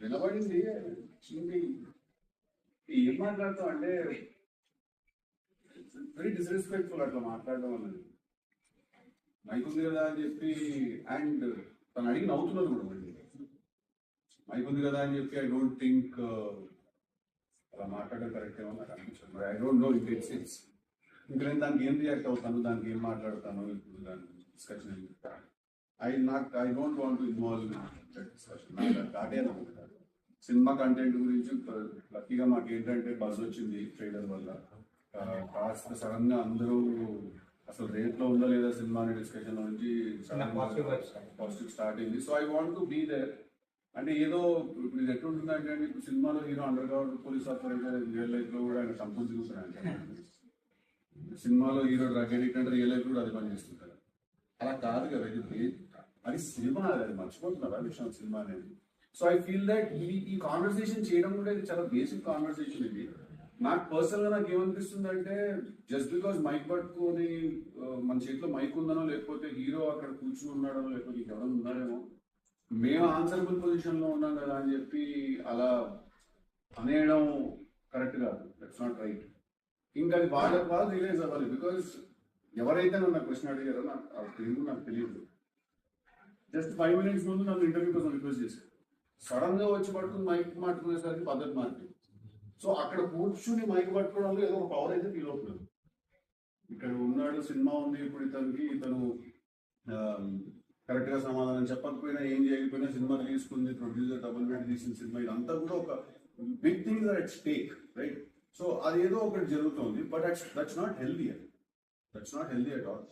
వినబడింది. ఇంక ఏం మాట్లాడతాం అంటే వెరీ డిస్రెస్పెక్ట్ఫుల్ అట్లా మాట్లాడడం అన్నది. మైక్ ఉంది కదా అని చెప్పి అండ్ తను అడిగి నవ్వుతున్నారు కూడా మళ్ళీ. మైక్ ఉంది కదా అని చెప్పి ఐ డోంట్ థింక్ అలా మాట్లాడడం కరెక్ట్ ఏమో నాకు అనిపించదు. I don't know it it's it's ఇంకా నేను దానికి ఏం రియాక్ట్ అవుతాను దానికి ఏం మాట్లాడతాను ఇప్పుడు దాని discussion I not I don't want to involve discussion దాటే సినిమా కంటెంట్ గురించి లక్కీగా మాకు ఏంటంటే బజ్ వచ్చింది ట్రైలర్ వల్ల. కాస్త సడన్గా అందరూ అసలు రేట్లో ఉందా లేదా సినిమా అనే డిస్కషన్ నుంచి. పాజిటివ్ స్టార్ట్ అయింది. So I want to be there అంటే ఏదో ఇప్పుడు ఇది ఎట్లుంటుందంటే అండి ఇప్పుడు సినిమాలో hero underground police officer అయితే రియల్ లైఫ్లో కూడా ఆయన సంపూర్ణ చూస్తున్నాడు సినిమాలో హీరో డ్రగ్ ఎడిక్ట్ అంటే రియల్ లైఫ్ కూడా అది పని చేస్తుంటారు. అలా కాదు కదా ఇది అది సినిమా అది మర్చిపోతున్నారు విషయం సినిమా అనేది? సో ఐ ఫీల్ దట్ ఈ ఈ కాన్వర్సేషన్ చేయడం కూడా ఇది చాలా బేసిక్ కాన్వర్సేషన్ ఇది. నాకు పర్సనల్గా నాకు ఏమనిపిస్తుంది అంటే జస్ట్ బికాస్ మైక్ పట్టుకొని మన చేతిలో మైక్ ఉందనో లేకపోతే హీరో అక్కడ కూర్చుని ఉన్నాడో లేకపోతే ఎవరో ఉన్నారేమో మేము ఆన్సరబుల్ పొజిషన్లో ఉన్నాం కదా అని చెప్పి అలా అనేయడం కరెక్ట్ కాదు. దట్స్ నాట్ రైట్ ఇంకా అది బాగా వాళ్ళు రియలైజ్ అవ్వాలి. బికాస్ ఎవరైతే నన్ను క్వశ్చన్ అడిగారో నాకు ఆ తెలుగు నాకు తెలియదు. జస్ట్ ఫైవ్ మినిట్స్ ముందు నన్ను ఇంటర్వ్యూ కోసం రిక్వెస్ట్ చేశారు. సడన్గా వచ్చి పట్టుకుని మైక్ మాట్లాడేసరికి పద్ధతి మారింది. సో అక్కడ కూర్చుని మైక్ పట్టుకోవడంలో ఏదో ఒక పవర్ అయితే ఫీల్ అవుతుంది. ఇక్కడ ఉన్నాడు సినిమా ఉంది ఇప్పుడు ఇతనికి. ఇతను కరెక్ట్గా సమాధానం చెప్పకపోయినా ఏం చేయకపోయినా సినిమా తీసుకుంది ప్రొడ్యూసర్ డబుల్ మ్యాట్ తీసిన సినిమా. ఇదంతా కూడా ఒక big thing at stake right so అది ఏదో ఒకటి జరుగుతుంది but that's not healthy that's That's not healthy at all.